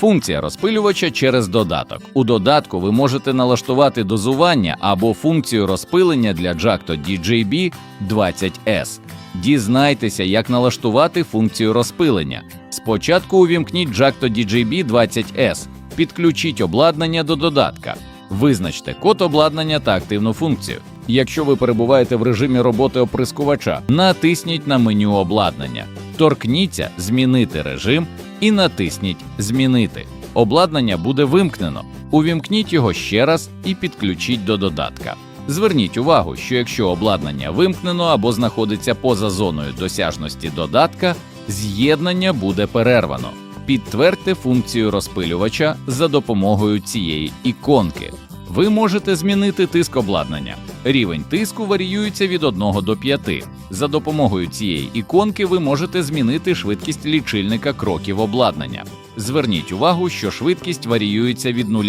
Функція розпилювача через додаток. У додатку ви можете налаштувати дозування або функцію розпилення для Jacto DJB 20S. Дізнайтеся, як налаштувати функцію розпилення. Спочатку увімкніть Jacto DJB 20S, підключіть обладнання до додатка. Визначте код обладнання та активну функцію. Якщо ви перебуваєте в режимі роботи оприскувача, натисніть на меню обладнання, торкніться Змінити режим і натисніть Змінити. Обладнання буде вимкнено. Увімкніть його ще раз і підключіть до додатка. Зверніть увагу, що якщо обладнання вимкнено або знаходиться поза зоною досяжності додатка, з'єднання буде перервано. Підтвердьте функцію розпилювача за допомогою цієї іконки. Ви можете змінити тиск обладнання. Рівень тиску варіюється від 1 до 5. За допомогою цієї іконки ви можете змінити швидкість лічильника кроків обладнання. Зверніть увагу, що швидкість варіюється від 0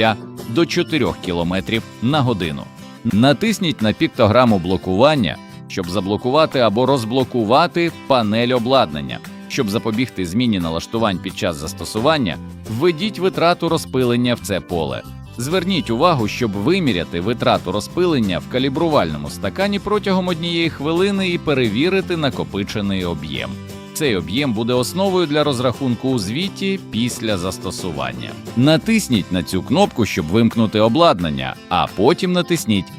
до 4 км на годину. Натисніть на піктограму блокування, щоб заблокувати або розблокувати панель обладнання. Щоб запобігти зміні налаштувань під час застосування, введіть витрату розпилення в це поле. Зверніть увагу, щоб виміряти витрату розпилення в калібрувальному стакані протягом однієї хвилини і перевірити накопичений об'єм. Цей об'єм буде основою для розрахунку у звіті після застосування. Натисніть на цю кнопку, щоб вимкнути обладнання, а потім натисніть